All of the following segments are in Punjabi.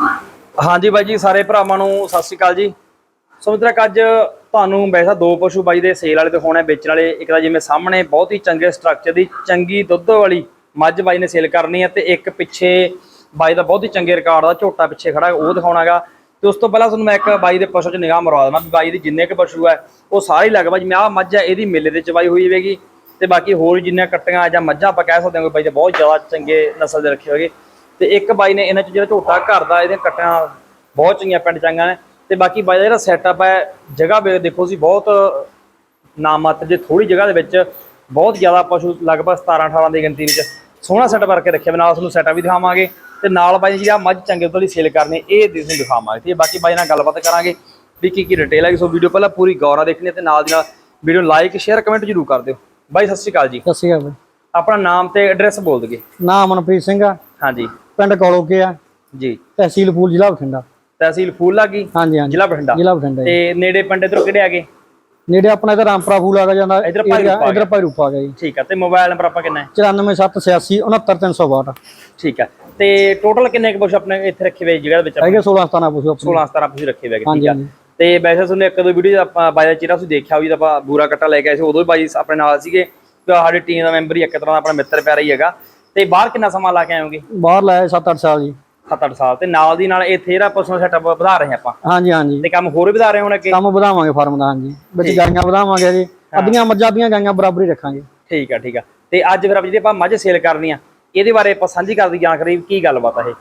ਹਾਂਜੀ ਬਾਈ ਜੀ, ਸਾਰੇ ਭਰਾਵਾਂ ਨੂੰ ਸਤਿ ਸ਼੍ਰੀ ਅਕਾਲ ਜੀ। ਸੋ ਮਿੱਤਰਕ ਅੱਜ ਤੁਹਾਨੂੰ ਵੈਸਾ ਦੋ ਪਸ਼ੂ ਬਾਈ ਦੇ ਸੇਲ ਵਾਲੇ ਦਿਖਾਉਣੇ, ਵੇਚਣ ਵਾਲੇ। ਇੱਕ ਤਾਂ ਜਿਵੇਂ ਸਾਹਮਣੇ ਬਹੁਤ ਹੀ ਚੰਗੇ ਸਟਰਕਚਰ ਦੀ ਚੰਗੀ ਦੁੱਧ ਵਾਲੀ ਮੱਝ ਬਾਈ ਨੇ ਸੇਲ ਕਰਨੀ ਹੈ ਤੇ ਇੱਕ ਪਿੱਛੇ ਬਾਈ ਦਾ ਬਹੁਤ ਹੀ ਚੰਗੇ ਰਿਕਾਰਡ ਦਾ ਝੋਟਾ ਪਿੱਛੇ ਖੜਾ ਉਹ ਦਿਖਾਉਣਾਗਾ। ਤੇ ਉਸ ਤੋਂ ਪਹਿਲਾਂ ਤੁਹਾਨੂੰ ਮੈਂ ਇੱਕ ਬਾਈ ਦੇ ਪਸ਼ੂ 'ਚ ਨਿਗਾਹ ਮਰਵਾ ਦੇਵਾਂ ਵੀ ਬਾਈ ਦੀ ਜਿੰਨੇ ਕੁ ਪਸ਼ੂ ਹੈ, ਉਹ ਸਾਰੇ ਹੀ ਲਗਭਗ ਮੈਂ ਆਹ ਮੱਝ ਹੈ, ਇਹਦੀ ਮੇਲੇ ਦੇ ਚਵਾਈ ਹੋਈ ਹੋਵੇਗੀ। ਤੇ ਬਾਕੀ ਹੋਰ ਜਿੰਨੀਆਂ ਕੱਟੀਆਂ ਜਾਂ ਮੱਝਾਂ ਆਪਾਂ ਕਹਿ ਸਕਦੇ ਹਾਂ ਕੋਈ ਬਾਈ ਦੇ ਬਹੁਤ ਜ਼ਿਆਦਾ ਚੰਗੇ ਨਸਲ ਦੇ ਰੱਖੇ ਹੋਗੇ ਤੇ ਇੱਕ ਬਾਈ ਨੇ ਇਹਨਾਂ 'ਚ ਜਿਹੜਾ ਝੋਟਾ ਘਰ ਦਾ ਇਹਦੇ ਕੱਟੀਆਂ ਬਹੁਤ ਚੰਗੀਆਂ ਪਿੰਡ ਚੰਗਾਂ ਨੇ। ਤੇ ਬਾਕੀ ਬਾਈ ਦਾ ਜਿਹੜਾ ਸੈਟਅਪ ਹੈ ਜਗ੍ਹਾ ਵੇ ਦੇਖੋ ਸੀ ਬਹੁਤ ਨਾਮਾਤਰ ਜੇ ਥੋੜੀ ਜਗ੍ਹਾ ਦੇ ਵਿੱਚ ਬਹੁਤ ਜ਼ਿਆਦਾ ਪਸ਼ੂ ਲਗਭਗ 17 18 ਦੀ ਗਿਣਤੀ ਵਿੱਚ ਸੋਹਣਾ ਸੈਟਅਪ ਕਰਕੇ ਰੱਖਿਆ। ਨਾਲ ਤੁਹਾਨੂੰ ਸੈਟਅਪ ਵੀ ਦਿਖਾਵਾਂਗੇ ਤੇ ਨਾਲ ਬਾਈ ਜੀ ਆ ਮੱਝ ਚੰਗੇ ਦੁੱਧ ਦੀ ਸੇਲ ਕਰਨੀ ਇਹ ਤੁਹਾਨੂੰ ਦਿਖਾਵਾਂਗੇ। ਤੇ ਬਾਕੀ ਬਾਈ ਨਾਲ ਗੱਲਬਾਤ ਕਰਾਂਗੇ ਵੀ ਕੀ ਕੀ ਡਿਟੇਲ ਹੈ। ਸੋ ਵੀਡੀਓ ਪਹਿਲਾਂ ਪੂਰੀ ਗੌਰ ਦੇਖਣੀ ਤੇ ਨਾਲ ਦੀ ਨਾਲ ਵੀਡੀਓ ਲਾਈਕ ਸ਼ੇਅਰ ਕਮੈਂਟ ਜ਼ਰੂਰ ਕਰ ਦਿਓ। ਬਾਈ ਸਤਿ ਸ਼੍ਰੀ ਅਕਾਲ ਜੀ। ਸਤਿ ਸ਼੍ਰੀ ਅਕਾਲ ਬਾਈ। ਆਪਣਾ ਨਾਮ ਤੇ ਐਡਰੈਸ ਬੋਲ ਦਗੇ ਨਾਮ ਮਨਪ੍ਰੀਤ ਸਿੰਘ ਆ। ਹਾਂਜੀ। ਪਿੰਡ ਕੋਲੋਕੇ ਆ? ਜੀ। ਤਹਿਸੀਲ ਫੂਲ ਜ਼ਿਲ੍ਹਾ ਬਠਿੰਡਾ। ਤਹਿਸੀਲ ਫੂਲਲਾਗੀ ਹਾਂਜੀ ਹਾਂਜੀ। ਜ਼ਿਲ੍ਹਾ ਬਠਿੰਡਾ। ਜ਼ਿਲ੍ਹਾ ਬਠਿੰਡਾ। ਤੇ ਨੇੜੇ ਪਿੰਡ ਇਧਰੋਂ ਕਿਹੜੇ ਆਗੇ ਨੇੜੇ ਆਪਣਾ ਇਧਰ ਰਾਮਪੁਰਾ ਫੂਲ ਆ ਜਾਂਦਾ ਇੱਧਰ ਇੱਧਰ ਭਾਈ ਰੂਪ ਆ ਗਿਆ ਜੀ। ਠੀਕ ਆ ਤੇ ਮੋਬਾਈਲ ਨੰਬਰ ਆਪਾਂ ਕਿੰਨਾ ਹੈ? 94786 69362 ਠੀਕ ਆ ਤੇ ਟੋਟਲ ਕਿੰਨੇ ਕੁ ਪਸ਼ੂ ਆਪਣੇ ਇੱਥੇ ਰੱਖੇ ਹੋਏ ਜਗ੍ਹਾ ਵਿੱਚ ਹੈਗੇ 16 17 ਪੁੱਛੋ ਆਪਣੇ। 16 17 ਪਸ਼ੂ ਰੱਖੇ ਹੋਏ ਠੀਕ ਆ। ਤੇ ਵੈਸੇ ਤੁਹਾਨੂੰ ਇੱਕ ਦੋ ਵੀਡੀਓ ਆਪਾਂ ਬਾਈ ਦਾ ਚਿਹਰਾ ਤੁਸੀਂ ਦੇਖਿਆ ਹੋਈ ਤਾਂ ਆਪਾਂ ਬੂਰਾ ਕੱਟਾ ਲੈ ਕੇ ਆਏ ਸੀ ਉਦੋਂ ਵੀ ਬਾਈ ਆਪਣੇ ਨਾਲ ਸੀਗੇ। ਤੇ ਸਾਡੀ ਟੀਮ ਦਾ ਮੈਂਬਰ ਹੀ ਇੱਕ ਤਰ੍ਹਾਂ ਦਾ ਆਪਣਾ ਮਿੱਤਰ ਪਿਆਰਾ ਹੀ ਹੈਗਾ। ਤੇ ਬਾਹਰ ਕਿੰਨਾ ਸਮਾਂ ਲਾ ਕੇ ਆਇਓਗੇ ਬਾਹਰ ਲਾਇਆ 7-8 ਸਾਲ ਜੀ। 7-8 ਸਾਲ ਤੇ ਨਾਲ ਦੀ ਨਾਲ ਇੱਥੇ ਜਿਹੜਾ ਪਸ਼ੂ ਸੈਟਅਪ ਵਧਾ ਰਹੇ ਆਪਾਂ। ਹਾਂਜੀ ਹਾਂਜੀ। ਤੇ ਕੰਮ ਹੋਰ ਵੀ ਵਧਾ ਰਹੇ ਹੁਣ ਅੱਗੇ? ਕੰਮ ਵਧਾਵਾਂਗੇ ਫਾਰਮ ਦਾ ਹਾਂਜੀ। ਵਿੱਚ ਗਾਈਆਂ ਵਧਾਵਾਂਗੇ ਜੀ। ਅੱਧੀਆਂ ਮੱਝਾਂ ਅੱਧੀਆਂ ਗਾਈਆਂ ਬਰਾਬਰ ਹੀ ਰੱਖਾਂਗੇ। ਠੀਕ ਆ ਠੀਕ ਆ। ਤੇ ਅੱਜ ਫਿਰ ਆਪਾਂ ਜਿਹੜੀ ਆਪਾਂ ਮੱਝ ਸੇਲ ਕਰਨੀ ਆ ਇਹਦੇ ਬਾਰੇ ਆਪਾਂ ਸਾਂਝੀ ਕਰਦੀ ਜਾਣਕਾਰੀ ਵੀ ਕੀ ਗੱਲਬਾਤ ਆ ਇਹ?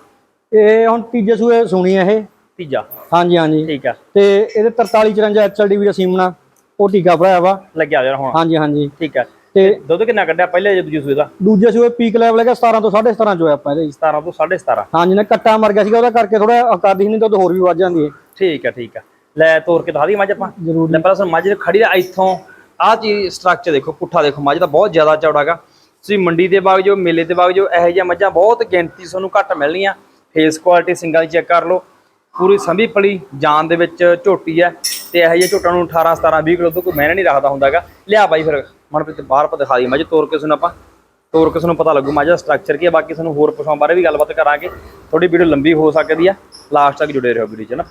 ਇਹ ਹੁਣ ਤੀਜੇ ਸੂਏ ਸੁਣੀ ਆ ਇਹ। ਤੀਜਾ। ਹਾਂਜੀ ਹਾਂਜੀ। ਠੀਕ ਆ। ਤੇ ਇਹਦੇ 43 54 ਐਚਐਲਡੀ ਦਾ ਸੀਮਨਾ ਉਹ ਟੀਕਾ ਭਰਾਇਆ ਵਾ। ਲੱਗਿਆ ਜਰਾ ਹੁਣ। ਹਾਂਜੀ ਹਾਂਜੀ। ਠੀਕ ਆ। ਤੇ ਦੁੱਧ ਕਿੰਨਾ ਕੱਢਿਆ? ਪਹਿਲੇ ਜੇ ਦੂਜੇ ਸੂਏ ਦਾ। ਦੂਜੇ ਸੂਏ ਪੀਕ ਲੈਵਲ ਹੈਗਾ 17 ਤੋਂ 17.5 ਚੋਇਆ ਆਪਾਂ ਇਹਦੇ ਜੀ 17 ਤੋਂ 17.5 ਹਾਂਜੀ ਨੇ ਕੱਟਾ ਮਰ ਗਿਆ ਸੀਗਾ ਉਹਦਾ ਕਰਕੇ ਥੋੜਾ ਕਰਦੀ ਸੀ ਨਹੀਂ ਉਦੋਂ ਹੋਰ ਵੀ ਵੱਧ ਜਾਂਦੀ ਹੈ। ਠੀਕ ਆ ਠੀਕ ਆ ਲੈ ਤੋਰ ਕੇ ਦਿਖਾ ਦੀ ਮੱਝ ਆਪਾਂ। ਜ਼ਰੂਰ। ਲੈ ਪਹਿਲਾਂ ਸਾਨੂੰ ਮੱਝ ਖੜੀ ਦਾ ਇੱਥੋਂ। ਆਹ ਚੀਜ਼ ਸਟਰਕਚਰ ਦੇਖੋ ਪੁੱਠਾ ਦੇਖੋ ਮੱਝ ਦਾ ਬਹੁਤ ਜ਼ਿਆਦਾ ਚੌੜਾਗਾ ਤੁਸੀਂ ਮੰਡੀ ਦੇ ਬਾਗ ਜੋ ਮੇਲੇ ਦੇ ਬਾਗ ਜੋ ਇਹੋ ਜਿਹੀਆਂ ਮੱਝਾਂ ਬਹੁਤ ਗਿਣਤੀ ਤੁਹਾਨੂੰ ਘੱਟ ਮਿਲਣੀਆਂ। ਫੇਸ ਕੁਆਲਿਟੀ ਸਿੰਗਲ ਚੈੱਕ ਕਰ ਲਓ। ਪੂਰੀ ਸੰਭੀ ਪਲੀ ਜਾਨ ਦੇ ਵਿੱਚ ਝੋਟੀ ਹੈ। ਤੇ ਇਹੋ ਜਿਹੇ ਝੋਟਾਂ ਨੂੰ 18 17 20 ਕਿਲੋ ਤੋਂ ਕੋਈ ਮਹਿਨਾ ਨਹੀਂ ਰੱਖਦਾ ਹੁੰਦਾਗਾ ਲਿਆ ਬਾਈ ਫਿਰ। ਮਨਪ੍ਰੀਤ ਬਾਹਰ ਆਪਾਂ ਦਿਖਾ ਦੀ ਮੱਝ ਤੋਰ ਕੇ ਤੁਹਾਨੂੰ ਆਪਾਂ ਤੋਰ ਕੇ ਤੁਹਾਨੂੰ ਪਤਾ ਲੱਗੂ। ਮੱਝ ਦਾ ਸਟਰਕਚਰ ਕੀ ਹੈ ਬਾਕੀ ਤੁਹਾਨੂੰ ਹੋਰ ਪਸ਼ੂਆਂ ਬਾਰੇ ਵੀ ਗੱਲਬਾਤ ਕਰਾਂਗੇ। ਥੋੜੀ ਵੀਡੀਓ ਲੰਬੀ ਹੋ ਸਕਦੀ ਆ। ਲਾਸਟ ਤੱਕ ਜੁੜੇ ਰਹੋ ਵੀਡੀਓ 'ਚ ਨਾ?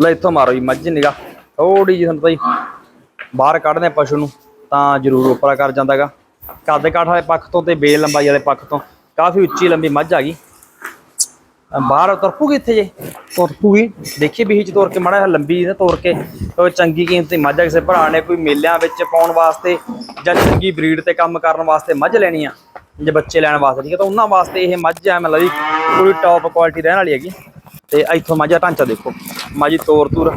ਲੈ ਇੱਥੋਂ ਮਾਰੋ ਜੀ, ਮੱਝ ਨਿਗਾ ਥੋੜੀ ਜਿਹੀ ਤੁਹਾਨੂੰ ਪਤਾ ਬਾਹਰ ਕੱਢਦੇ ਆ ਪਸ਼ੂ ਨੂੰ, ਤਾਂ ਜ਼ਰੂਰ ਉਪਰਾ ਕਰ ਜਾਂਦਾਗਾ। ਕੱਦ ਕਾਠ ਵਾਲੇ ਪੱਖ ਤੋਂ ਤੇ ਬੇਲ ਲੰਬਾਈ ਵਾਲੇ ਪੱਖ ਤੋਂ। ਕਾਫੀ ਉੱਚੀ ਲੰਬੀ ਮੱਝ ਆ ਗਈ। ਬਾਹਰ ਤੁਰਪੂਗੀ ਇੱਥੇ ਜੇ? ਤੁਰ ਪੂਗੀ। ਦੇਖੀ ਵੀ ਚ ਤੋਰ ਕੇ ਮਾੜਾ ਲੰਬੀ ਨਾ ਤੋਰ ਕੇ ਉਹ ਚੰਗੀ ਕੀਮਤੀ ਮੱਝ ਕਿਸੇ ਭਰਾ ਨੇ ਕੋਈ ਮੇਲਿਆਂ ਵਿੱਚ ਪਾਉਣ ਵਾਸਤੇ ਜਾਂ ਚੰਗੀ ਬਰੀਡ ਤੇ ਕੰਮ ਕਰਨ ਵਾਸਤੇ ਮੱਝ ਲੈਣੀ ਆ ਜੇ ਬੱਚੇ ਲੈਣ ਵਾਸਤੇ ਠੀਕ ਹੈ ਤਾਂ ਉਹਨਾਂ ਵਾਸਤੇ ਇਹ ਮੱਝ ਆ ਮਤਲਬ ਵੀ ਪੂਰੀ ਟੌਪ ਕੁਆਲਿਟੀ ਰਹਿਣ ਵਾਲੀ ਹੈਗੀ। ਤੇ ਇੱਥੋਂ ਮੱਝ ਢਾਂਚਾ ਦੇਖੋ। ਮੱਝ ਦੀ ਤੋਰ ਤੂਰ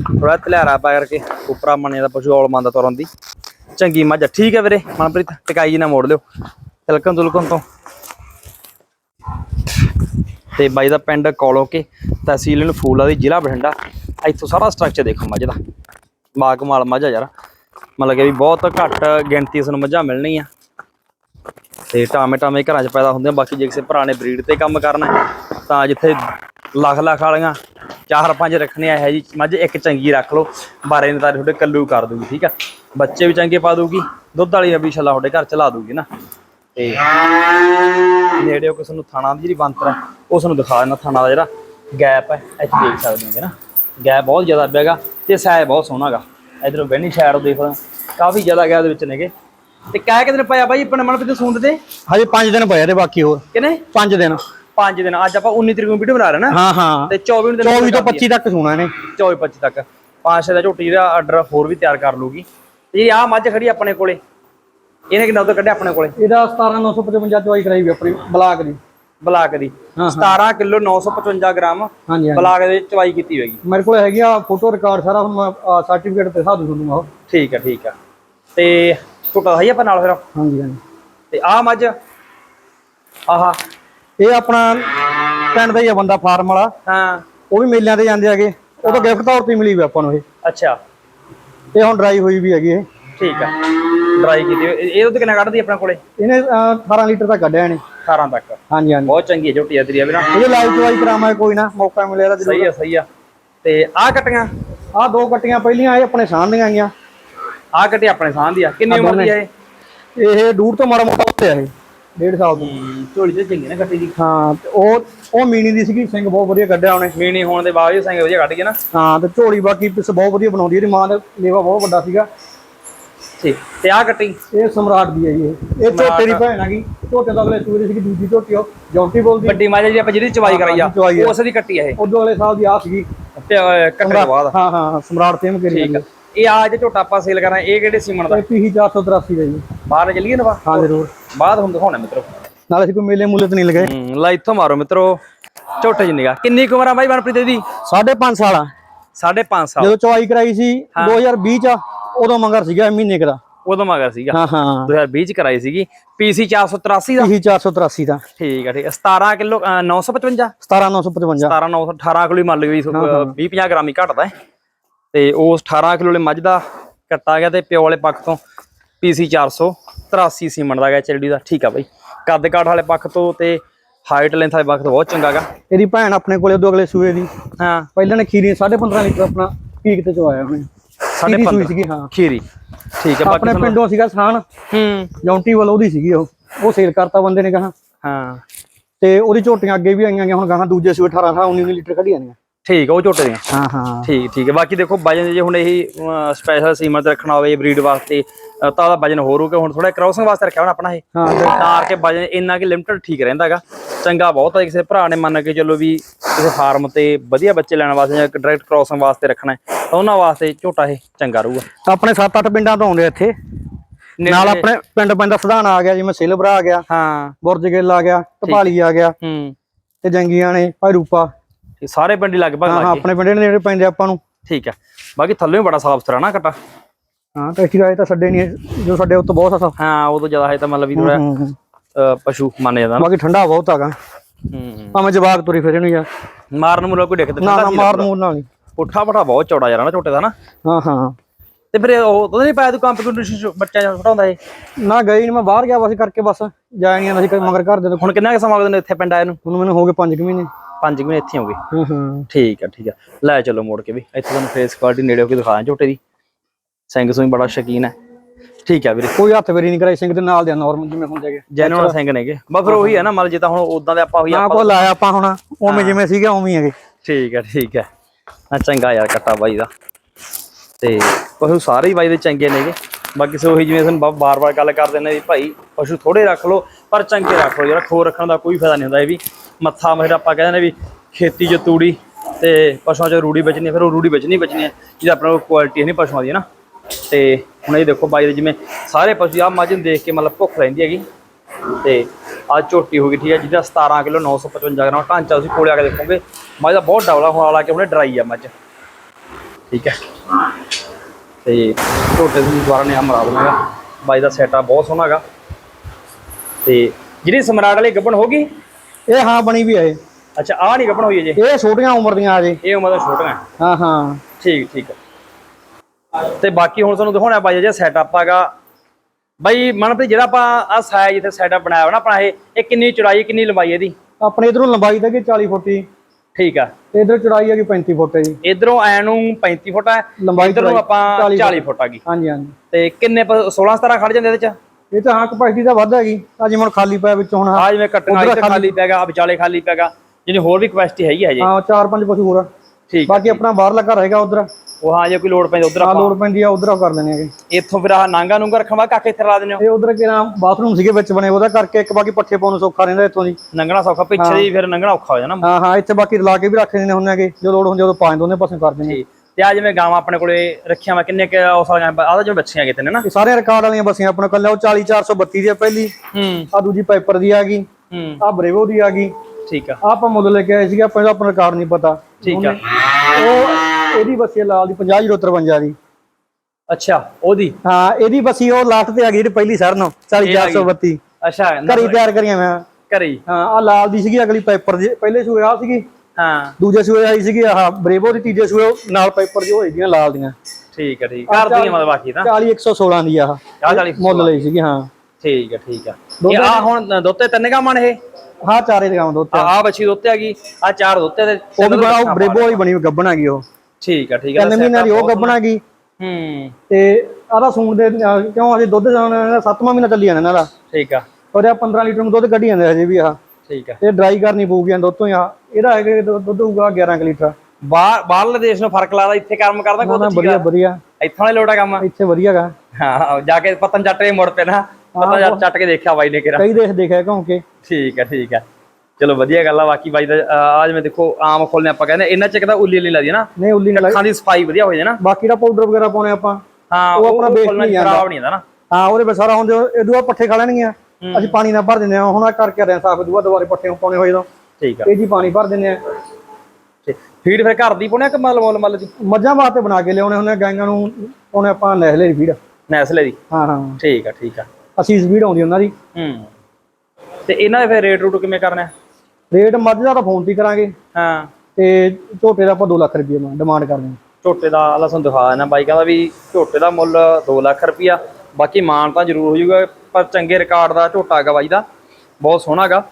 ਥੋੜਾ ਧਲਿਆਰਾ ਪਾ ਕਰਕੇ ਉਪਰਾ ਮੰਨੇ ਦਾ ਪਸ਼ੂ ਔਲਮਾਨ ਦਾ ਤੁਰਨ ਦੀ। ਚੰਗੀ ਮੱਝ। ਠੀਕ ਹੈ ਵੀਰੇ ਮਨਪ੍ਰੀਤ ਟਿਕਾਈ ਜੀ ਨਾ ਮੋੜ ਲਿਓ। ਤਿਲਕਣ ਤੁਲਕਣ ਤੋਂ। ਤੇ ਬਾਈ ਦਾ ਪਿੰਡ ਕੋਲੋਕੇ ਤਹਿਸੀਲ ਨੂੰ ਫੂਲਾ ਦੀ ਜ਼ਿਲ੍ਹਾ ਬਠਿੰਡਾ। ਇੱਥੋਂ ਸਾਰਾ ਸਟਰਕਚਰ ਦੇਖੋ ਮੱਝ ਦਾ। ਮਾਗਮਾਲ ਮੱਝ ਆ ਯਾਰ। ਮਤਲਬ ਕਿ ਵੀ ਬਹੁਤ ਘੱਟ ਗਿਣਤੀ ਇਸ ਨੂੰ ਮੱਝਾਂ ਮਿਲਣੀਆਂ। ਤੇ ਟਾਮੇ ਟਾਮੇ ਘਰਾਂ 'ਚ ਪੈਦਾ ਹੁੰਦੇ ਆ ਬਾਕੀ ਜੇ ਕਿਸੇ ਭਰਾ ਨੇ ਬਰੀਡ ਤੇ ਕੰਮ ਕਰਨਾ ਤਾਂ ਜਿੱਥੇ ਲੱਖ ਲੱਖ ਵਾਲੀਆਂ ਚਾਰ ਪੰਜ ਰੱਖਣੇ ਆ ਇਹ ਜੀ ਮੱਝ, ਇੱਕ ਚੰਗੀ ਰੱਖ ਲਓ। ਬਾਰੇ ਨੇ ਤਾਂ ਤੁਹਾਡੇ ਕੱਲੂ ਕਰ ਦੂਗੀ ਠੀਕ ਆ? ਬੱਚੇ ਵੀ ਚੰਗੇ ਪਾ ਦੂਗੀ ਦੁੱਧ ਵਾਲੀ ਵੀ ਛੱਲਾ ਤੁਹਾਡੇ ਘਰ ਚਲਾ ਦੂਗੀ ਨਾ। ਤੇ ਨੇੜਿਓ ਕਿਸੇ ਨੂੰ ਥਾਣਾ ਦੀ ਜਿਹੜੀ ਬੰਤਰ ਹੈ ਉਸ ਨੂੰ ਦਿਖਾ ਦੇਣਾ ਥਾਣਾ ਦਾ ਜਿਹੜਾ ਗੈਪ ਹੈ ਇੱਥੇ ਦੇਖ ਸਕਦੇ ਹੋ ਨਾ। ਗੈਪ ਬਹੁਤ ਜ਼ਿਆਦਾ ਪਿਆਗਾ ਤੇ ਸਾਇ ਬਹੁਤ ਸੋਹਣਾਗਾ ਇਧਰੋਂ ਬੈਣੀ ਸ਼ਾਇਰ ਦੇਖ ਲਓ ਕਾਫੀ ਜ਼ਿਆਦਾ ਗੈਪ ਦੇ ਵਿੱਚ ਨੇਗੇ। ਤੇ ਕਹਿ ਕਿਤੇ ਪਾਇਆ ਬਾਈ ਆਪਣੇ ਮਨਪ੍ਰੀਤ ਸੂੰਦ ਦੇ? ਹਜੇ 5 ਦਿਨ ਪਏ ਆ ਤੇ ਬਾਕੀ ਹੋਰ। ਕਿਨੇ? 5 ਦਿਨ। 5 ਦਿਨ ਅੱਜ ਆਪਾਂ 19 ਤਰੀਕ ਨੂੰ ਵੀਡੀਓ ਬਣਾ ਰਹੇ ਨਾ। ਹਾਂ ਹਾਂ। ਤੇ 24 ਨੂੰ ਦਿਨ 24 ਤੋਂ 25 ਤੱਕ ਸੁਣਾ ਇਹਨੇ। 24 25 ਤੱਕ। ਪੰਜ ਛੇ ਦਾ ਝੋਟੀ ਦਾ ਆਰਡਰ ਹੋਰ ਵੀ ਤਿਆਰ ਕਰ ਲੂਗੀ ਤੇ ਜਿਹੜੀ ਆਹ ਮੱਝ ਖੜੀ ਆਪਣੇ ਕੋਲੇ। ਇਹਨੇ ਕਿੰਨਾ ਉਧਰ ਕੱਢਿਆ ਆਪਣੇ ਕੋਲੇ? ਇਹਦਾ 17955 ਚਵਾਈ ਕਰਾਈ ਵੀ ਆਪਣੀ ਬਲਾਕ ਦੀ। ਬਲਾਕ ਦੀ। ਹਾਂ, 17 ਕਿਲੋ 955 ਗ੍ਰਾਮ ਬਲਾਕ ਦੇ ਚਵਾਈ ਕੀਤੀ ਹੋਏਗੀ। ਮੇਰੇ ਕੋਲ ਹੈਗੀ ਆ ਫੋਟੋ ਰਿਕਾਰਡ ਸਾਰਾ ਹੁਣ ਮੈਂ ਸਰਟੀਫਿਕੇਟ ਤੇ ਦੂੰ ਤੁਹਾਨੂੰ ਉਹ। ਠੀਕ ਆ ਠੀਕ ਆ। ਤੇ ਝੋਟਾ ਹੈ ਆਪਾਂ ਨਾਲ ਫਿਰ। ਹਾਂਜੀ ਹਾਂਜੀ। ਤੇ ਆਹ ਮੱਝ। ਆਹਾ। ਇਹ ਆਪਣਾ ਪਿੰਡ ਦਾ ਹੀ ਆ ਬੰਦਾ ਫਾਰਮ ਵਾਲਾ। ਹਾਂ। ਉਹ ਵੀ ਮੇਲਿਆਂ ਤੇ ਜਾਂਦੇ ਹੈਗੇ। ਉਹ ਤਾਂ ਗਿਫਟ ਤੌਰ ਤੇ ਮਿਲੀ ਵੀ ਆਪਾਂ ਨੂੰ ਇਹ। ਅੱਛਾ। ਇਹ ਹੁਣ ਡਰਾਈ ਹੋਈ ਵੀ ਹੈਗੀ ਇਹ। ਠੀਕ ਆ। ਡਰਾਈ ਕੀਤੀ ਹੋਈ। ਇਹ ਇਹ ਦੁੱਧ ਕਿੰਨਾ ਕੱਢਦੀ ਆਪਣੇ ਕੋਲੇ? ਇਹਨੇ ਅਹ, 18 ਲੀਟਰ ਤੱਕ ਕੱਢਿਆ ਇਹਨੇ। 18 ਤੱਕ। ਹਾਂਜੀ ਹਾਂਜੀ। ਬਹੁਤ ਚੰਗੀ ਹੈ ਝੋਟੀ ਆ ਤੇਰੀ ਆ ਵੀਰਾ ਇਹ ਲਾਈਵ ਚਵਾਈ ਕਰਾਵਾਂਗੇ ਕੋਈ ਨਾ। ਮੌਕਾ ਮਿਲਿਆ ਤਾਂ ਸਹੀ ਆ ਸਹੀ ਆ। ਤੇ ਆਹ ਕਟੀਆਂ? ਆਹ ਦੋ ਕੱਟੀਆਂ ਪਹਿਲੀਆਂ ਇਹ ਆਪਣੇ ਸਾਹਮਣੇ ਦੀਆਂ ਆਈਆਂ। ਆਹ ਕਟੀ ਆਪਣੇ ਸਾਹ ਦੀ ਆ ਕਿੰਨੀ ਉਮਰ ਦੀ ਆ ਇਹ? ਇਹ ਦੂਰ ਤੋਂ ਮਾੜਾ ਮੋਟਾ ਉੱਤੇ ਆ ਇਹ ਡੇਢ ਸਾਲ ਤੋਂ। ਝੋਲੀ ਤੇ ਚੰਗੀ ਨਾ ਕੱਟੀ ਦੀ। ਹਾਂ ਤੇ ਉਹ ਉਹ ਮੀਣੀ ਦੀ ਸੀਗੀ ਸਿੰਘ ਬਹੁਤ ਵਧੀਆ ਕੱਢਿਆ ਉਹਨੇ। ਮੀਣੀ ਹੋਣ ਦੇ ਬਾਵਜੂਦ ਸਿੰਘ ਵਧੀਆ ਕੱਢ ਗਏ ਨਾ। ਹਾਂ ਤੇ ਝੋਲੀ ਬਾਕੀ ਪਿਸ ਬਹੁਤ ਵਧੀਆ ਬਣਾਉਂਦੀ ਇਹਦੀ ਮਾਂ ਦਾ ਲੇਵਾ ਬਹੁਤ ਵੱਡਾ ਸੀਗਾ। ਠੀਕ ਤੇ ਆ ਕੱਟੀ ਇਹ ਸਮਰਾਟ ਦੀ ਹੈ ਜੀ ਇਹ। ਇਹ ਝੋਟੇ ਦੀ ਭੈਣ ਹੈਗੀ ਝੋਟੇ ਦਾ ਅਗਲੇ ਦੀ ਸੀਗੀ ਦੂਜੀ ਝੋਟੀ ਉਹ ਜੌਂਟੀ ਬੋਲਦੀ। ਵੱਡੀ ਮਾਜਾ ਜਿਹੜੀ ਆਪਾਂ ਜਿਹਦੀ ਚਵਾਈ ਕਰਾਈ ਆ ਹਾਂ, ਚਵਾਈ ਆ। ਉਸ ਦੀ ਕੱਟੀ ਆ ਇਹ। ਉਦੋਂ ਵਾਲੇ ਸਾਲ ਦੀ ਆ ਸੀਗੀ। ਤੇ ਤੋਂ ਬਾਅਦ ਹਾਂ ਹਾਂ ਸਮਰਾਟ ਤੇਮ ਕਰੀ ਠੀਕ ਆ। ਇਹ ਆ ਜੇ ਝੋਟਾ ਆਪਾਂ ਸੇਲ ਕਰਾਂ ਇਹ ਕਿਹੜੇ ਸੀਮਨ ਦਾ? ਇਹ ਪੀਹੀ 483 ਦਾ ਜੀ। ਬਾਹਰ ਚੱਲੀਏ ਨਾ ਹਾਂ ਜ਼ਰੂਰ। ਬਾਅਦ ਹੁਣ ਦਿਖਾਉਣਾ ਮਿੱਤਰੋ। ਨਾਲੇ ਅਸੀਂ ਕੋਈ ਮੇਲੇ ਮੂਲੇ ਤੇ ਨਹੀਂ ਲਗਾਏ ਲੈ ਇੱਥੋਂ ਮਾਰੋ ਮਿੱਤਰੋ। ਝੋਟੇ ਜਿੰਨੀ ਗਾ ਕਿੰਨੀ ਕੁ ਉਮਰ ਆ ਬਾਈ ਮਨਪ੍ਰੀਤ ਦੀ? 5.5 ਸਾਲ ਆ। 5.5 ਸਾਲ। ਜਦੋਂ ਚਵਾਈ ਕਰਾਈ ਸੀ 2020 ਚ ਉਦੋਂ ਮੰਗਰ ਸੀਗਾ ਮਹੀਨੇ ਕੁ ਦਾ। ਉਦੋਂ ਮਗਰ ਸੀਗਾ ਹਾਂ ਹਾਂ। 2020 ਚ ਕਰਾਈ ਸੀਗੀ। ਪੀਸੀ 483 ਦਾ। ਪੀਹੀ 483 ਦਾ। ਠੀਕ ਆ ਠੀਕ ਆ। 17 ਕਿਲੋ 955 17955 17 918 ਕਿਲੋ ਮੰਨ ਲਓ 20 50 ਗ੍ਰਾਮ ਹੀ ਘਟਦਾ ਹੈ। ਤੇ ਉਸ 18 ਕਿਲੋ ਵਾਲੇ ਮੱਝ ਦਾ ਕੱਟਾ ਗਿਆ ਤੇ ਪਿਓ ਵਾਲੇ ਪੱਖ ਤੋਂ ਪੀਸੀ 483 ਸੀਮਨ ਦਾ ਗਿਆ ਚਰੜੀ ਦਾ। ਠੀਕ ਆ ਬਾਈ। ਕੱਦ ਕਾਠ ਵਾਲੇ ਪੱਖ ਤੋਂ ਤੇ ਹਾਈਟ ਲੈਂਥ ਵਾਲੇ ਪੱਖ ਤੋਂ ਬਹੁਤ ਚੰਗਾ ਗਾ। ਇਹਦੀ ਭੈਣ ਆਪਣੇ ਕੋਲੇ ਉਦੋਂ ਅਗਲੇ ਸੂਏ ਦੀ। ਹਾਂ। ਪਹਿਲਾਂ ਨੇ ਖੀਰੀ 15.5 ਲੀਟਰ ਆਪਣਾ ਪੀਕ ਤੇ ਚਵਾਇਆ ਉਹਨੇ ਖੀਰੀ ਸੂਈ। ਸੀਗੀ ਹਾਂ। ਖੀਰੀ। ਠੀਕ ਆ ਬਾਕੀ ਆਪਣੇ ਪਿੰਡੋਂ ਸੀਗਾ ਸਾਨ ਹੂੰ। ਜੌਂਟੀ ਵੱਲ ਉਹਦੀ ਸੀਗੀ ਉਹ। ਉਹ ਸੇਲ ਕਰਤਾ ਬੰਦੇ ਨੇ ਕਹਾ ਹਾਂ। ਤੇ ਉਹਦੀ ਝੋਟੀਆਂ ਅੱਗੇ ਵੀ ਆਈਆਂ ਗਈਆਂ ਹੁਣ ਗਾਹਾਂ ਦੂਜੇ ਸੂਏ 18 18 19 ਲੀਟਰ ਕੱਢੀਆਂ ਨੇ। ਠੀਕ ਉਹ ਝੋਟੇ ਦੀਆਂ। ਹਾਂ ਹਾਂ। ਠੀਕ ਠੀਕ ਹੈ। ਬਾਕੀ ਦੇਖੋ ਵਜਨ ਜੇ ਹੁਣ ਇਹੀ ਸਪੈਸ਼ਲ ਸੀਮਨ ਤੇ ਰੱਖਣਾ ਹੋਵੇ ਬਰੀਡ ਵਾਸਤੇ ਤਾਂ ਉਹਦਾ ਵਜਨ ਹੋਰ ਹੋਊਗਾ। ਹੁਣ ਥੋੜਾ ਕ੍ਰਾਸਿੰਗ ਵਾਸਤੇ ਰੱਖਿਆ ਹੋਣਾ ਆਪਣਾ ਇਹ। ਹਾਂ ਤਾਰ ਕੇ ਵਜਨ ਇੰਨਾ ਕਿ ਲਿਮਟਡ ਠੀਕ ਰਹਿੰਦਾਗਾ ਚੰਗਾ ਬਹੁਤ ਹੈ। ਕਿਸੇ ਭਰਾ ਨੇ ਮੰਨ ਕੇ ਚੱਲੋ ਵੀ ਕਿਸੇ ਫਾਰਮ ਤੇ ਵਧੀਆ ਬੱਚੇ ਲੈਣ ਵਾਸਤੇ ਜਾਂ ਡਾਇਰੈਕਟ ਕ੍ਰਾਸਿੰਗ ਵਾਸਤੇ ਰੱਖਣਾ ਹੈ। ਤਾਂ ਉਹਨਾਂ ਵਾਸਤੇ ਝੋਟਾ ਇਹ ਚੰਗਾ ਰਹੂਗਾ। ਆਪਣੇ 7-8 ਪਿੰਡਾਂ ਤੋਂ ਆਉਂਦੇ ਇੱਥੇ। ਨਾਲ ਆਪਣੇ ਪਿੰਡ ਪੈਂਦਾ ਸਧਾਨ ਆ ਗਿਆ ਜਿਵੇਂ ਸਿਲਵਰ ਆ ਗਿਆ ਹਾਂ। ਬੁਰਜ ਗਿੱਲ ਆ ਗਿਆ ਢਪਾਲੀ ਆ ਗਿਆ ਹੂੰ। ਤੇ ਜੰਗੀਆਂ ਨੇ ਭਾਈ ਰੂਪਾ। ਸਾਰੇ ਪਿੰਡ ਹੀ ਲਗਭਗ ਹਾਂ ਲੱਗ ਆਪਣੇ ਪਿੰਡ ਦੇ ਨੇੜੇ ਪੈਂਦੇ ਆਪਾਂ ਨੂੰ। ਠੀਕ ਹੈ ਬਾਕੀ ਥੱਲੇ ਬੜਾ ਸਾਫ਼ ਸੁਥਰਾ ਨਾ ਕਟਾ। ਹਾਂ ਤੇ ਅਸੀਂ ਤਾਂ ਛੱਡੇ ਨਹੀਂ ਜੋ ਸਾਡੇ ਉੱਤੇ ਬਹੁਤ ਸਸਾ ਹਾਂ ਉਹ ਤੋਂ ਜ਼ਿਆਦਾ ਹੈ ਤਾਂ ਮਤਲਬ ਵੀ ਥੋੜਾ ਪਸ਼ੂ ਮੰਨਿਆ ਜਾਂਦਾ ਨਾ। ਬਾਕੀ ਠੰਡਾ ਬਹੁਤ ਹੈਗਾ ਹੂੰ ਭਾਵੇਂ ਜਵਾਕ ਤੁਰੀ ਫਿਰੇ ਨੂੰ ਯਾਰ ਮਾਰਨ ਮੁਰਨ ਕੋਈ ਦਿੱਕਤ ਨਾ ਨਾ ਨਹੀਂ ਮਾਰ ਮੂਰ ਨਾਲ ਨਹੀਂ। ਪੁੱਠਾ ਪਠਾ ਬਹੁਤ ਚੌੜਾ ਯਾਰ ਨਾ ਝੋਟੇ ਦਾ ਨਾ। ਹਾਂ ਹਾਂ। ਤੇ ਫਿਰ ਉਹ ਤਾਂ ਨਹੀਂ ਪਾਇਆ ਤੂੰ ਕੰਪਿਊਟਰ ਬੱਚਾ ਜਿਹਾ ਛੋਟਾ ਹੁੰਦਾ ਏ ਨਾ ਗਈ ਨਹੀਂ ਮੈਂ ਬਾਹਰ ਗਿਆ ਬਸ ਕਰਕੇ ਬਸ ਜਾ ਨਹੀਂ ਆਂਦਾ ਸੀ ਮਗਰ ਘਰ ਦੇ ਹੁਣ ਕਿੰਨਾ ਕੁ ਸਮਾਂ ਹੋ ਗਿਆ ਇੱਥੇ ਪਿੰਡ ਆਇਆ ਨੂੰ? ਹੁਣ ਮੈਨੂੰ ਹੋ ਗਏ 5 ਮਹੀਨੇ। ਪੰਜ ਕੁ ਮਹੀਨੇ ਇੱਥੇ ਹੋ ਗਏ। ਹਾਂ ਹਾਂ। ਠੀਕ ਆ ਠੀਕ ਆ। ਲੈ ਚਲੋ ਮੋੜ ਕੇ ਵੀ ਇੱਥੇ ਤੁਹਾਨੂੰ ਫੇਸ ਕੁਆਲਿਟੀ ਨੇੜੇ ਹੋ ਕੇ ਦਿਖਾਇਆ ਝੋਟੇ ਦੀ। ਸਿੰਘ ਸੁਈ ਬੜਾ ਸ਼ਕੀਨ ਹੈ। ਠੀਕ ਆ ਵੀਰੇ। ਕੋਈ ਹੱਥ ਵੇਰੀ ਨਹੀਂ ਕਰਾਈ ਸਿੰਘ ਦੇ ਨਾਲ ਦੇ ਨਾਰਮਲ ਜਿਵੇਂ ਹੁੰਦੇ ਹੈਗੇ। ਜੈਨੂਅਲ ਸਿੰਘ ਨੇਗੇ ਬਸ ਫਿਰ ਉਹੀ ਹੈ ਨਾ ਮਤਲਬ ਜੇ ਤਾਂ ਹੁਣ ਉਦਾਂ ਦੇ ਆਪਾਂ ਹੋਈ ਨਾ ਆਪਾਂ ਕੋ ਲਾਇਆ ਆਪਾਂ ਹੁਣ ਉਵੇਂ ਜਿਵੇਂ ਸੀਗੇ ਉਵੇਂ ਹੀ ਹੈਗੇ। ਠੀਕ ਹੈ ਠੀਕ ਹੈ ਆ ਚੰਗਾ ਯਾਰ ਕੱਟਾ ਬਾਈ ਦਾ। ਤੇ ਪਸ਼ੂ ਸਾਰੇ ਹੀ ਬਾਈ ਦੇ ਚੰਗੇ ਨੇਗੇ। ਬਾਕੀ ਸੋ ਉਹੀ ਜਿਵੇਂ ਤੁਹਾਨੂੰ ਬਾਰ-ਬਾਰ ਗੱਲ ਕਰਦੇ ਨੇ ਵੀ ਭਾਈ ਪਸ਼ੂ ਥੋੜੇ ਰੱਖ ਲਓ, ਪਰ ਚੰਗੇ ਰੱਖ ਲਓ। ਯਾਰ ਖੋਰ ਰੱਖਣ ਦਾ ਕੋਈ ਫਾਇਦਾ ਨਹੀਂ ਹੁੰਦਾ। ਇਹ ਵੀ ਮੱਥਾ ਮਹਿਰਾ ਆਪਾਂ ਕਹਿੰਦੇ ਨੇ ਵੀ ਖੇਤੀ 'ਚ ਤੂੜੀ ਤੇ ਪਸ਼ੂਆਂ 'ਚ ਰੂੜੀ ਬਚਣੀ ਫਿਰ ਉਹ ਰੂੜੀ ਬਚਣੀ ਬਚਣੀ ਹੈ ਜਿਹਦਾ ਆਪਣਾ ਕੁਆਲਿਟੀ ਨਹੀਂ ਪਸ਼ੂਆਂ ਦੀ ਨਾ? ਤੇ ਹੁਣ ਇਹ ਦੇਖੋ ਬਾਈ ਦੇ ਜਿਵੇਂ ਸਾਰੇ ਪਸ਼ੂ ਆ ਮੱਝ ਨੂੰ ਦੇਖ ਕੇ ਮਤਲਬ ਭੁੱਖ ਰਹਿੰਦੀ ਹੈਗੀ। ਤੇ ਆ ਝੋਟੀ ਹੋ ਗਈ ਠੀਕ ਹੈ ਜਿਹਦਾ 17 ਕਿਲੋ 955 ਗ੍ਰਾਮ ਢਾਂਚਾ ਤੁਸੀਂ ਕੋਲੇ ਆ ਕੇ ਦੇਖੋਗੇ। ਮੱਝ ਦਾ ਬਹੁਤ ਡਬਲਾ ਹੋਣ ਵਾਲਾ ਕਿ ਉਹਨੇ ਡਰਾਈ ਆ ਮੱਝ। ਠੀਕ ਹੈ। ਤੇ ਝੋਟੇ ਦੀ ਦੁਆਰਾ ਨੇ ਆ ਮਰਾ ਦੇਣਾਗਾ ਬਾਈ ਦਾ ਸੈਟਾ ਬਹੁਤ ਸੋਹਣਾ ਹੈਗਾ। ਤੇ ਜਿਹੜੀ ਸਮਰਾਟ ਵਾਲੀ ਗੱਬਣ ਹੋ ਗਈ? ਇਹ ਹਾਂ ਬਣੀ ਵੀ ਇਹ। ਅੱਛਾ ਆ ਨਹੀਂ ਗੱਬਣ ਹੋਈ ਜੇ ਇਹ ਛੋਟੀਆਂ ਉਮਰ ਦੀਆਂ ਆ ਜੇ ਇਹ ਉਮਰ ਦਾ ਛੋਟਾ ਹੈ ਹਾਂ। ਹਾਂ ਠੀਕ ਠੀਕ ਤੇ ਬਾਕੀ ਹੁਣ ਤੁਹਾਨੂੰ ਦਿਖਾਉਣਾ ਬਾਈ ਜਿਹੜਾ ਸੈਟਅਪ ਹੈਗਾ ਬਾਈ ਮਨਪ੍ਰੀਤ ਜਿਹੜਾ ਆਪਾਂ ਆ ਸਾਈਜ਼ ਜਿੱਥੇ ਸੈਟਅਪ ਬਣਾਇਆ ਨਾ ਆਪਣਾ ਇਹ ਇਹ ਕਿੰਨੀ ਚੌੜਾਈ ਕਿੰਨੀ ਲੰਬਾਈ ਇਹਦੀ? ਆਪਣੇ ਇਧਰੋਂ ਲੰਬਾਈ ਤਾਂ ਕਿ 40 ਫੁੱਟ ਦੀ ਠੀਕ ਆ। ਤੇ ਇਧਰ ਚੌੜਾਈ ਹੈਗੀ 35 ਫੁੱਟ ਹੈ ਜੀ। ਇਧਰੋਂ ਐ ਨੂੰ 35 ਫੁੱਟ ਹੈ ਲੰਬਾਈ ਇਧਰ ਆਪਾਂ 40 40 ਫੁੱਟ ਆ ਗਈ। ਹਾਂਜੀ ਹਾਂਜੀ। ਤੇ ਕਿੰਨੇ 16 17 ਖੜ ਜਾਂਦੇ ਇਹਦੇ ਚ? ਇਹ ਤਾਂ ਹਾਂ ਕਪੈਸਿਟੀ ਦਾ ਵੱਧ ਹੈਗੀ। ਆ ਜਿਵੇਂ ਹੁਣ ਖਾਲੀ ਪਿਆ ਵਿੱਚ ਹੁਣ ਹਾਂ ਆ ਜਿਵੇਂ ਕੱਟਣਾ ਇੱਥੇ ਖਾਲੀ ਪੈਗਾ ਆ ਵਿਚਾਲੇ ਖਾਲੀ ਪੈਗਾ ਜਿਹਨੇ ਹੋਰ ਵੀ ਕਪੈਸਿਟੀ ਹੈਗੀ ਹੈ ਜੀ ਹਾਂ ਚਾਰ ਪੰਜ ਪਸ਼ੂ ਹੋਰ। ਠੀਕ ਬਾਕੀ ਆਪਣਾ ਬਾਹਰਲਾ ਘਰ ਹੈਗਾ ਉਧਰ। ਉਹ ਹਾਂ ਜੇ ਕੋਈ ਲੋੜ ਪੈਂਦੀ ਉਧਰ ਆ ਆਪਾਂ ਲੋੜ ਪੈਂਦੀ ਆ ਉਧਰ ਕਰ ਦੇਣੇ ਹੈਗੇ ਇੱਥੋਂ ਫਿਰ ਆਹ ਨਾਂਗਾ ਨੂੰਗਾ ਰੱਖਣ ਵਾ ਕਾਕੇ ਇੱਥੇ ਲਾ ਦਿੰਦੇ ਹੋ। ਇਹ ਉਧਰ ਕਿਹੜਾ ਬਾਥਰੂਮ ਸੀਗੇ ਵਿੱਚ ਬਣੇ ਉਹਦਾ ਕਰਕੇ ਇੱਕ ਬਾਕੀ ਪੱਠੇ ਪਾਉਣ ਨੂੰ ਸੌਖਾ ਰਹਿੰਦਾ ਇੱਥੋਂ ਦੀ। ਨੰਗਣਾ ਸੌਖਾ ਪਿੱਛੇ ਦੀ ਫਿਰ ਨੰਗਣਾ ਔਖਾ ਹੋ ਜਾਣਾ। ਹਾਂ ਹਾਂ ਇੱਥੇ ਬਾਕੀ ਰਲਾ ਕੇ ਵੀ ਰੱਖ ਦਿੰਦੇ ਹੁੰਦੇ ਹੈਗੇ ਜਦੋਂ ਲੋੜ ਹੁੰਦੀ ਉਦੋਂ ਪੰਜ ਦੋਨੇ ਪਾਸੇ ਕਰ ਦਿੰਦੇ ਤੇ ਆ ਜਿਵੇਂ ਗਾਵਾਂ ਆਪਣੇ ਕੋਲੇ ਰੱਖੀਆਂ ਵਾ ਕਿੰਨੇ ਕਿ ਉਸ ਵਾਲੀਆਂ ਆਦਾ ਜੋ ਬੱਚੀਆਂ ਕਿਤੇ ਨੇ ਨਾ। ਇਹ ਸਾਰੇ ਰਿਕਾਰਡ ਵਾਲੀਆਂ ਬੱਸੀਆਂ ਆਪਣੇ ਕੋਲ ਉਹ 40 432 ਦੀ ਆ ਪਹਿਲੀ। ਹੂੰ। ਆ ਦੂਜੀ ਪਾਈਪਰ ਦੀ ਆ ਗਈ। ਹੂੰ। ਆ ਬਰੇਵੋ ਦੀ ਆ ਗਈ। ਠੀਕ ਆ। ਆਹ ਆਪਾਂ ਮੁੱਲ ਲੈ ਕੇ ਆਏ ਸੀਗੇ ਆਪਾਂ ਨੂੰ ਆਪਣਾ ਰਿਕਾਰਡ ਨਹੀਂ ਪਤਾ। ਠੀਕ ਆ। ਉਹ ਇਹਦੀ ਬੱਸੀ ਲਾਲ ਦੀ 50053 ਦੀ। ਅੱਛਾ ਉਹਦੀ? ਹਾਂ ਇਹਦੀ ਬੱਸੀ ਉਹ ਲਾਸਟ ਤੇ ਆ ਗਈ ਜਿਹੜੀ ਪਹਿਲੀ ਸਰ ਨੂੰ 40432 ਅੱਛਾ ਘਰੀ ਤਿਆਰ ਕਰੀਆਂ ਮੈਂ। ਘਰੇ? ਹੀ। ਹਾਂ ਆ ਲਾਲ ਦੀ ਸੀਗੀ ਅਗਲੀ ਪਾਈਪਰ ਦੀ ਪਹਿਲੇ ਸੂਏ ਆ ਸੀਗੀ। ਹਾਂ। ਦੂਜੇ ਸੂਏ ਆਈ ਸੀਗੀ ਆਹ ਬਰੇਵੋ ਦੀ ਤੀਜੇ ਸੂਏ ਨਾਲ ਪਾਈਪਰ ਦੀ ਹੋਈ ਦੀਆਂ ਲਾਲ ਦੀਆਂ। ਠੀਕ ਆ ਠੀਕ ਕਰ ਦਈਏ ਮਤਲਬ ਬਾਕੀ ਤਾਂ। 40 116 ਦੀ ਆਹ। ਆਹ ਵਾਲੀ ਮੁੱਲ ਲਈ ਸੀਗੀ ਹਾਂ। ਠੀਕ ਆ ਠੀਕ ਆ। ਇਹ ਆ ਹੁਣ ਦੋਤੇ ਤਿੰਨ ਗਾਵਾਂ ਨੇ ਇਹ? ਹਾਂ ਚਾਰੇ ਗਾਉਂ ਦੋਤੇ ਆ। ਬੱਚੀ ਦੋਤੇ ਆ ਗਈ ਆ ਚਾਰ ਦੋਤੇ ਤੇ ਉਹ ਵੀ ਬੜਾ ਬਰੇਵੋ ਵਾਲੀ ਬਣੀ ਗੱਬਣ ਆ ਗਈ ਉਹ। ਠੀਕ ਆ ਠੀਕ ਆ ਤਿੰਨ ਮਹੀਨਿਆਂ ਦੀ ਉਹ ਗੱਬਣ ਆ ਗਈ ਹੂੰ। ਤੇ ਆਹਦਾ ਸੂਣ ਦੇ ਕਿਉਂ ਅਸੀਂ ਦੁੱਧ ਜਾਣਾ ਸੱਤਵਾਂ ਮਹੀਨਾ ਚੱਲੀ ਜਾਣਾ ਇਹਨਾਂ ਦਾ। ਠੀਕ ਆ। ਉਹਦੇ 15 ਲੀਟਰ ਨੂੰ ਦੁੱਧ ਕੱਢੀ ਜਾਂਦੇ ਹਜੇ ਵੀ ਆਹ। ਠੀਕ ਹੈ ਇਹ ਡਰਾਈ ਕਰਨੀ ਪਊਗੀ ਦੁੱਧ ਤੋਂ ਆ ਇਹਦਾ ਹੈਗਾ ਦੁੱਧ ਹੋਊਗਾ 11 ਕੁ ਲੀਟਰ। ਬਾਹਰ ਬਾਹਰਲੇ ਦੇਸ਼ ਨੂੰ ਫ਼ਰਕ ਲੱਗਦਾ ਇੱਥੇ ਕੰਮ ਕਰਦਾ ਕੋਈ ਵਧੀਆ ਵਧੀਆ। ਇੱਥੋਂ ਵਾਲੇ ਲੋੜਾ ਕੰਮ। ਇੱਥੇ ਵਧੀਆਗਾ ਹਾਂ ਜਾ ਕੇ ਪਤਨ ਕੇ ਮੁੜ ਪਏ ਨਾ। ਪਤਨ ਚੱਟ- ਕੇ ਦੇਖਿਆ ਬਾਈ ਨੇ ਕਿਰਾ ਕਈ ਦੇਖ ਦੇਖਿਆ ਘੁੰਮ ਕੇ। ਠੀਕ ਹੈ ਠੀਕ ਹੈ ਚਲੋ ਵਧੀਆ ਗੱਲ ਆ ਬਾਕੀ ਬਾਈ ਦਾ ਆ ਜਿਵੇਂ ਦੇਖੋ ਆਮ ਖੋਲਨੇ ਆਪਾਂ ਕਹਿੰਦੇ ਇਹਨਾਂ ਚ ਕਿਦਾ ਉੱਲੀ ਉੱਲੀ ਲੱਗਦੀ ਨਾ। ਨਹੀਂ ਉੱਲੀ ਨਹੀਂ ਅੱਖਾਂ ਦੀ ਸਫ਼ਾਈ ਵਧੀਆ ਹੋ ਜਾਂਦੀ ਨਾ। ਬਾਕੀ ਦਾ ਪਾਊਡਰ ਵਗੈਰਾ ਪਾਉਣੇ ਆਪਾਂ। ਹਾਂ ਉਹ ਆਪਣਾ ਖੋਲਣਾ ਨਹੀਂ ਜਾਂਦਾ। ਖਰਾਬ ਨਹੀਂ ਹੁੰਦਾ ਨਾ। ਹਾਂ ਉਹਦੇ ਵਿੱਚ ਸਾਰਾ ਹੁੰਦੇ ਇਹਦੂ ਆ ਪੱਠੇ ਖਾ ਲੈਣਗੀਆਂ। ਅਸੀਂ ਪਾਣੀ ਨਾਲ ਭਰ ਦਿੰਦੇ ਆ ਹੁਣ ਆਹ ਕਰਕੇ ਰਹੇ ਸਾਫ਼ ਦੂਆ ਦੁਬਾਰੇ ਪੱਠੇ ਪਾਉਣੇ ਹੋਏ ਜਦੋਂ ਠੀਕ ਆ। ਇਹ ਜੀ ਪਾਣੀ ਭਰ ਦਿੰਦੇ ਆ ਫੀਡ ਫਿਰ ਘਰ ਦੀ ਪੁਣਿਆ ਕਿ ਮਲ ਮੁੱਲ ਮੱਲ ਦੀ? ਮੱਝਾਂ ਵਾਸਤੇ ਬਣਾ ਕੇ ਲਿਆਉਣੇ ਹੁੰਦੇ ਆ, ਗਾਈਆਂ ਨੂੰ ਉਹਨੇ ਆਪਾਂ ਨਹਿਲੇ ਦੀ ਫੀਡ। ਨੈਸਲੇ ਦੀ? ਹਾਂ ਹਾਂ। ਠੀਕ ਆ ਠੀਕ ਆ। ਅਸੀਂ ਸਪੀਡ ਆਉਂਦੀ ਉਹਨਾਂ ਦੀ। ਹੂੰ। ਤੇ ਇਹਨਾਂ ਦੇ ਫਿਰ ਰੇਟ ਰੂਟ ਕਿਵੇਂ ਕਰਨਾ ਹੈ? ਰੇਟ ਮੱਝ ਦਾ ਤਾਂ ਫੋਨ ਤੇ ਕਰਾਂਗੇ। ਹਾਂ। ਤੇ ਝੋਟੇ ਦਾ ਆਪਾਂ 2 ਲੱਖ ਰੁਪਏ ਡਿਮਾਂਡ ਕਰਦੇ ਹਾਂ। ਝੋਟੇ ਦਾ ਲਸਣ ਦਿਖਾ ਨਾ ਬਾਈ ਕਹਿੰਦਾ ਵੀ ਝੋਟੇ ਦਾ ਮੁੱਲ 2 ਲੱਖ ਰੁਪਿਆ ਬਾਕੀ ਮਾਨ ਤਾਂ ਜ਼ਰੂਰ ਹੋ ਜਾਊਗਾ ਪਰ ਚੰਗੇ ਰਿਕਾਰਡ ਦਾ ਝੋਟਾ ਹੈਗਾ ਬਾਈ ਦਾ। ਬਹੁਤ ਸੋਹਣਾ ਹੈਗਾ।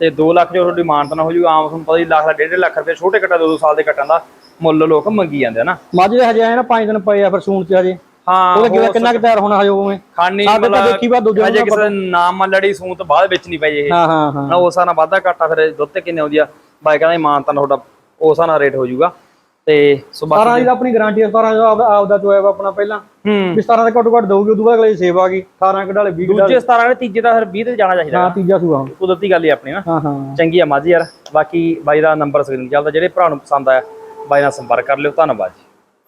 ਤੇ 2 ਲੱਖ ਜੋ ਤੁਹਾਡੀ ਮਾਨ ਤਾਂ ਨਾ ਹੋ ਜਾਊਗਾ ਆਮ ਤੁਹਾਨੂੰ ਪਤਾ ਹੀ ਲੱਖ ਦਾ 1.5 ਲੱਖ ਰੁਪਏ ਛੋਟੇ ਕੱਟਾ 2-2 ਸਾਲ ਦੇ ਕੱਟਾਂ ਦਾ ਮੁੱਲ ਲੋਕ ਮੰਗੀ ਜਾਂਦੇ ਆ ਨਾ। ਮੱਝ ਦੇ ਹਜੇ ਆਏ ਨਾ 5 ਦਿਨ ਪਏ ਆ ਫਿਰ ਸੂਣ ਚ ਹਜੇ। ਹਾਂ ਉਹਦੇ ਕਿੰਨਾ ਕਿੰਨਾ ਕੁ ਤਿਆਰ ਹੋਣਾ ਹਜੇ ਉਵੇਂ? ਖਾਣੀ ਸਾਡੇ ਤਾਂ ਦੇਖੀ ਬਾਅਦ ਦੂਜੇ ਅਜੇ ਨੂੰ ਕਿਸੇ ਦਾ ਨਾਮ ਮੱਲੜੀ ਸੂਤ ਬਾਅਦ ਵਿੱਚ ਨਹੀਂ ਪਈ ਇਹ। ਹਾਂ ਹਾਂ ਹਾਂ। ਨਾ ਉਸਾਂ ਨਾਲ ਵਾਧਾ ਘਾਟਾ ਫਿਰ ਦੁੱਧ ਤੇ ਕਿੰਨੇ ਆਉਂਦੀ ਆ? ਬਾਈ ਕਹਿੰਦਾ ਮਾਨ ਤਾਂ ਤੁਹਾਡਾ ਉਸਾਂ ਨਾਲ ਰੇਟ ਹੋ ਜਾਊਗਾ। ਤੇ ਸੋ ਬਾਕੀ 17 ਦੀ ਤਾਂ ਆਪਣੀ ਗਾਰੰਟੀ ਹੈ 17 ਦਾ ਆਪਦਾ ਚੋਇਆ ਆਪਣਾ ਪਹਿਲਾਂ। ਵੀ 17 ਦਾ ਘੱਟੋ ਘੱਟ ਦਊਗੀ ਉਦੋਂ ਬਾਅਦ ਅਗਲੇ ਸੇਵ ਆ ਗਈ। 18 ਕਢਾਲੇ 20 ਕਢਾਲੇ ਦੂਜੇ 17 ਵਾਲੇ ਤੀਜੇ ਦਾ ਫਿਰ 20 ਤੇ ਜਾਣਾ ਚਾਹੀਦਾ। ਹਾਂ ਤੀਜਾ ਸੂਆ। ਕੁਦਰਤੀ ਗੱਲ ਹੀ ਆਪਣੀ ਨਾ। ਹਾਂ ਹਾਂ। ਚੰਗੀ ਆ ਮਾਝੀ ਯਾਰ। ਬਾਕੀ ਬਾਈ ਦਾ ਨੰਬਰ ਸਕਰੀਨ ਚੱਲਦਾ ਜਿਹੜੇ ਭਰਾ ਨੂੰ ਪਸੰਦ ਆਇਆ ਬਾਈ ਨਾਲ ਸੰਪਰਕ ਕਰ ਲਿਓ। ਧੰਨਵਾਦ